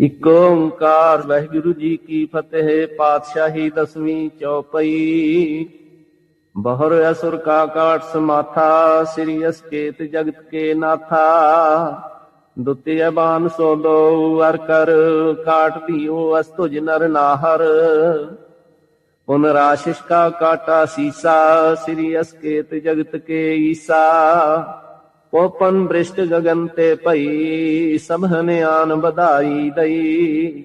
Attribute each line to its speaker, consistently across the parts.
Speaker 1: ਇਕ ਓੰਕਾਰ ਵਾਹਿਗੁਰੂ ਜੀ ਕੀ ਫਤਿਹ, ਪਾਤਸ਼ਾਹੀ ਦਸਵੀਂ ਚੌਪਈ। ਬਹਰ ਅਸੁਰ ਕਾ ਕਾਟ ਸਮਾਥਾ, ਸ੍ਰੀ ਅਸਕੇਤ ਜਗਤ ਕੇ ਨਾਥਾ। ਦੁਤਿਯ ਬਾਨ ਸੋ ਦੋ ਅਰ ਕਰ ਕਾਟ ਦਿਓ ਅਸਤੁਜ ਨਰ ਨਾਹਰ। ਪੁਨ ਰਾਸ਼ਿਸ਼ ਕਾ ਕਾਟਾ ਸੀਸਾ, ਸ੍ਰੀ ਅਸਕੇਤ ਜਗਤ ਕੇ ਈਸਾ। ਪੋਪਨ ਬ੍ਰਿਸ਼ਟ ਗਗਨ ਤੇ ਭਈ ਸਭਨ ਆਨ ਵਧਾਈ ਦਈ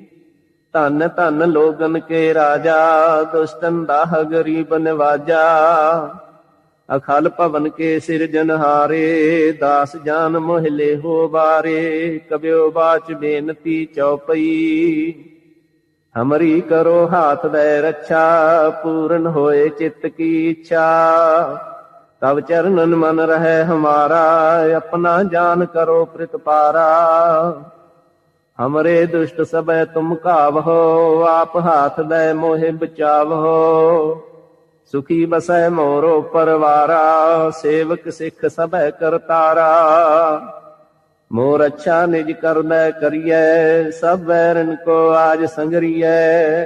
Speaker 1: ਧਨ ਧਨ ਲੋਗਨ ਕੇ ਰਾਜਾ ਦੁਸ਼ਟਨ ਦਾਹ ਗਰੀਬ ਨਵਾਜਾ ਅਖਲ ਭਵਨ ਕੇ ਸਿਰਜਨਹਾਰੇ ਦਾਸ ਜਾਨ ਮੋਹਲੇ ਹੋ ਬਾਰੇ ਕਬਿਓ ਬਾਚ ਬੇਨਤੀ ਚਉਪਈ ਹਮਰੀ ਕਰੋ ਹਾਥ ਦੇ ਰੱਛਾ ਪੂਰਨ ਹੋਏ ਚਿੱਤ ਕੀ ਇੱਛਾ ਤਬ ਚਰਨਨ ਮਨ ਰਹਿ ਹਮਾਰਾ, ਆਪਣਾ ਜਾਨ ਕਰੋ ਪ੍ਰਤਪਾਰਾ ਹਮਰੇ ਦੁਸ਼ਟ ਸਬੈ ਤੁਮ ਕਾਵਹੋ, ਆਪ ਹਾਥ ਦੇ ਮੋਹਿ ਬਚਾਵਹੋ। ਸੁਖੀ ਬਸੈ ਮੋਰੋ ਪਰਵਾਰਾ, ਸੇਵਕ ਸਿੱਖ ਸਬੈ ਕਰਤਾਰਾ ਮੋਰ ਅੱਛਾ ਨਿਜ ਕਰਨੈ ਕਰੀਐ, ਸਭ ਵੈਰਨ ਕੋ ਆਜ ਸੰਗਰੀਐ।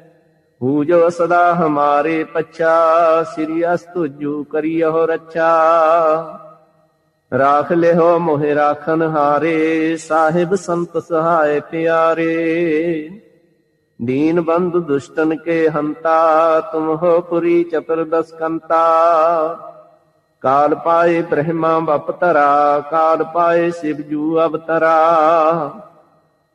Speaker 1: ਹੂ ਸਦਾ ਹਮਾਰੇ ਪਛਾ, ਸ੍ਰੀ ਅਸਤੁਜੂ ਕਰਿਓ ਰੱਛਾ। ਰਾਖ ਲਿਓ ਮੋਹਿ ਰਾਖਨ ਹਾਰੇ, ਸਾਹਿਬ ਸੰਤ ਸਹਾਇ ਪਿਆਰੇ। ਦੀਨ ਬੰਦ ਦੁਸ਼ਟਨ ਕੇ ਹੰਤਾ ਤੁਮ ਹੋ ਪੁਰੀ ਚਤੁਰ ਦਸਕੰਤਾ। ਕਾਲ ਪਾਏ ਬ੍ਰਹਮਾ ਬਪਤਰਾ ਕਾਲ ਪਾਏ ਸਿਵ ਜੂ ਅਵਤਰਾ।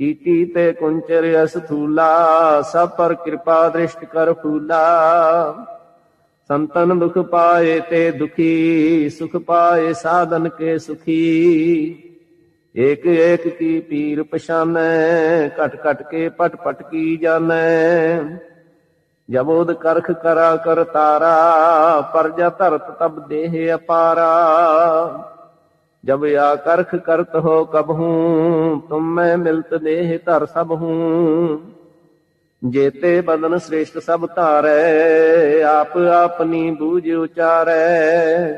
Speaker 1: ਚੀਟੀ ਤੇ ਕੁੰਚਰ ਅਸਥੂਲਾ, ਸਭ ਪਰ ਕਿਰਪਾ ਦ੍ਰਿਸ਼ਟ ਕਰ ਫੂਲਾ। ਸੰਤਨ ਦੁਖ ਪਾਏ ਤੇ ਦੁਖੀ, ਸੁਖ ਪਾਏ ਸਾਧਨ ਕੇ ਸੁਖੀ। ਏਕ ਏਕ ਕੀ ਪੀਰ ਪਛਾਨੈ, ਘਟ ਘਟ ਕੇ ਪਟ ਪਟ ਕੀ ਜਾਣੈ ਜਬੋਦ ਕਰਖ ਕਰਾ ਕਰ ਤਾਰਾ, ਪਰਜਾ ਧਰਤ ਤਬ ਦੇਹ ਅਪਾਰਾ। ਜਬ ਆ ਕਰਖ ਕਰਤ ਹੋ ਕਬਹੂ ਤੁਮ ਮੈਂ ਮਿਲਤ ਦੇਹ ਧਰ ਸਭ ਹੂੰ। ਜੇਤੇ ਬਦਨ ਸ੍ਰੇਸ਼ਟ ਸਭ ਧਾਰੈ, ਆਪ ਆਪਨੀ ਬੂਝ ਉਚਾਰੈ।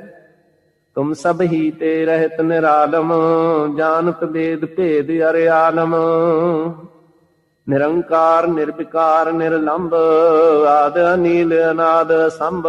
Speaker 1: ਤੁਮ ਸਭ ਹੀ ਤੇ ਰਹਿਤ ਨਿਰਾਲਮ, ਜਾਣਤ ਵੇਦ ਭੇਦ ਅਰਿਆਲਮ ਨਿਰੰਕਾਰ, ਨਿਰਵਿਕਾਰ ਨਿਰਲੰਭ ਆਦ ਅਨੀਲ, ਅਨਾਦ ਸੰਭ।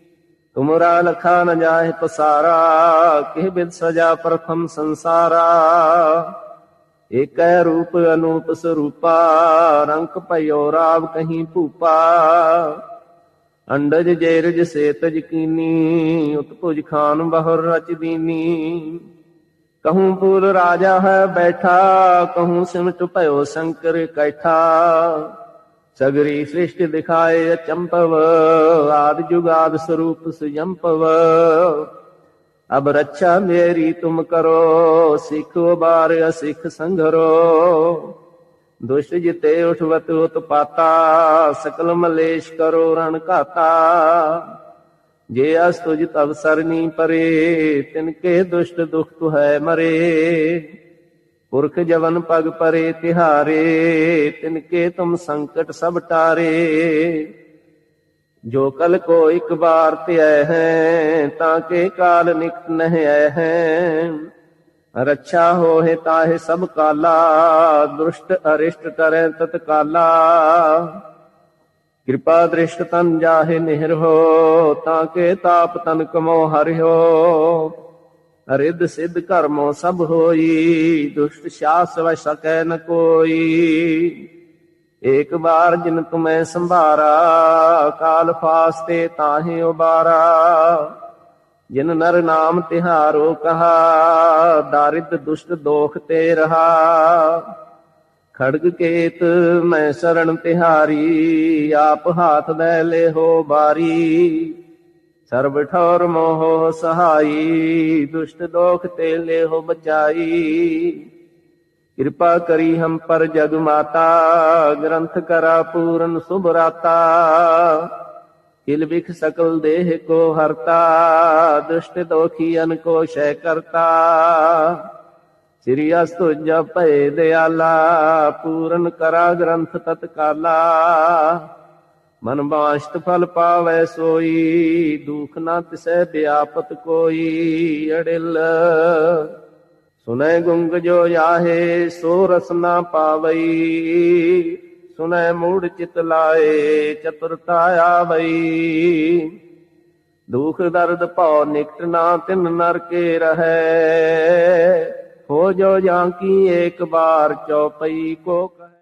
Speaker 1: ਤੁਮਰਾ ਲਖਾ ਨ ਜਾਏ ਪਸਾਰਾ, ਕਿਹ ਬਿਦ ਸਜਾ ਪ੍ਰਥਮ ਸੰਸਾਰਾ। ਏਕੈ ਰੂਪ ਅਨੂਪ ਸਰੂਪਾ, ਰੰਕ ਭਇਓ ਰਾਵ ਕਹੀਂ ਭੂਪਾ। ਅੰਡਜ ਜੇਰਜ ਸੇਤਜ ਕੀਨੀ ਉਤਪੁਜ ਖਾਨ ਬਹੁਰ ਰਚ ਦੀਨੀ। ਕਹੂੰ ਪੂਰ ਰਾਜਾ ਹੈ ਬੈਠਾ, ਕਹੂੰ ਸਿਮਟ ਭਇਓ ਸ਼ੰਕਰ ਕੈਠਾ। ਸਗਰੀ ਸ੍ਰਿਸ਼ਟ ਦਿਖਾਏ ਅਚੰਪਵ, ਆਦ ਜੁਗਾਦ ਸਰੂਪ ਸੁਜੰਪਵ ਅਬ ਰੱਛਾ ਮੇਰੀ ਤੁਮ ਕਰੋ, ਸਿੱਖ ਉਬਾਰ ਅਸਿੱਖ ਸੰਘਰੋ। ਦੁਸ਼ਟ ਜਿਤੇ ਉਠਵਤ ਉਤਪਾਤਾ, ਸਕਲ ਮਲੇਸ਼ ਕਰੋ ਰਣ ਘਾਤਾ। ਜੇ ਅਸ ਤੁਜ ਤਬ ਸਰਨੀ ਪਰੇ, ਤਿਨ ਕੇ ਦੁਸ਼ਟ ਦੁਖ ਤੁਹੈ ਮਰੇ। ਪੁਰਖ ਜਵਨ ਪਗ ਪਰੇ ਤਿਹਾਰੇ ਤਿਨ ਕੇ ਤੁਮ ਸੰਕਟ ਸਭ ਟਾਰੇ। ਜੋ ਕਲ ਕੋ ਇੱਕ ਬਾਰ ਧਿਐ ਹੈ, ਤਾਂ ਕੇ ਕਾਲ ਨਿਕਟ ਨਹਿ ਆਏ ਹੈ। ਰੱਛਾ ਹੋਏ ਤਾਹੇ ਸਭ ਕਾਲਾ ਦੁਸ਼ਟ ਅਰਿਸ਼ਟ ਕਰੈ ਤਤ ਕਾਲਾ ਕਿਰਪਾ ਦ੍ਰਿਸ਼ਟ ਤਨ ਜਾਹੇ ਨਿਹਰ ਹੋ ਤਾਂ ਕੇ ਤਾਪ ਤਨ ਕਮੋ ਹੋ ਰਿੱਧ ਸਿੱਧ ਕਰਮੋ ਸਭ ਹੋਈ, ਦੁਸ਼ਟ ਸ਼ਾਸ ਵ ਸਕੈ ਨ ਕੋਈ। ਏਕ ਬਾਰ ਜਿਨ ਤੁਮੈ ਸੰਭਾਰਾ, ਕਾਲ ਫਾਸਤੇ ਤਾਹੇ ਉਬਾਰਾ। ਜਿਨ ਨਰ ਨਾਮ ਤਿਹਾਰੋ ਕਹਾ, ਦਾਰਿਦ ਦੁਸ਼ਟ ਦੋਖ ਤੇ ਰਹਾ। ਖੜਗ ਕੇਤ ਮੈਂ ਸਰਣ ਤਿਹਾਰੀ, ਆਪ ਹਾਥ ਦੇ ਲੈਹੋ ਬਾਰੀ। ਸਰਬ ਠੌਰ ਮੋਹ ਸਹਾਈ, ਦੁਸ਼ਟ ਦੋਖ ਤੇ ਲੈਹੋ ਬਚਾਈ। ਕਿਰਪਾ ਕਰੀ ਹਮ ਪਰ ਜਗ ਮਾਤਾ, ਗ੍ਰੰਥ ਕਰਾ ਪੂਰਨ ਸੁਭ ਰਾਤਾ। ਕਿਲ ਬਿਖ ਸਕਲ ਦੇਹ ਕੋ ਹਰਤਾ, ਦੁਸ਼ਟ ਦੋਖੀਨ ਕੋ ਸ਼ੈ ਕਰਤਾ। ਸ੍ਰੀ ਅਸਤੁ ਜਪੈ ਦਿਆਲਾ, ਪੂਰਨ ਕਰਾ ਗ੍ਰੰਥ ਤਤਕਾਲਾ। ਮਨ ਬਾਸ਼ਤ ਫਲ ਪਾਵੈ ਸੋਈ, ਦੁਖ ਨਾ ਤਿਸੈ ਵਿਆਪਤ ਕੋਈ ਅੜਿਲ। ਸੁਨੈ ਗੁੰਗ ਜੋ ਆਹੇ, ਸੋ ਰਸ ਨਾ ਪਾਵਈ। ਸੁਨੈ ਮੂੜ ਚਿਤ ਲਾਏ, ਚਤੁਰਤਾ ਆਵਈ। ਦੁਖ ਦਰਦ ਭਉ ਨਿਕਟ ਨਾ ਤਿਨ ਨਰ ਕੇ ਰਹੈ। ਹੋ ਜੋ ਜਾਂ ਕੀ ਏਕ ਬਾਰ ਚਉਪਈ ਕੋ ਕਹੈ।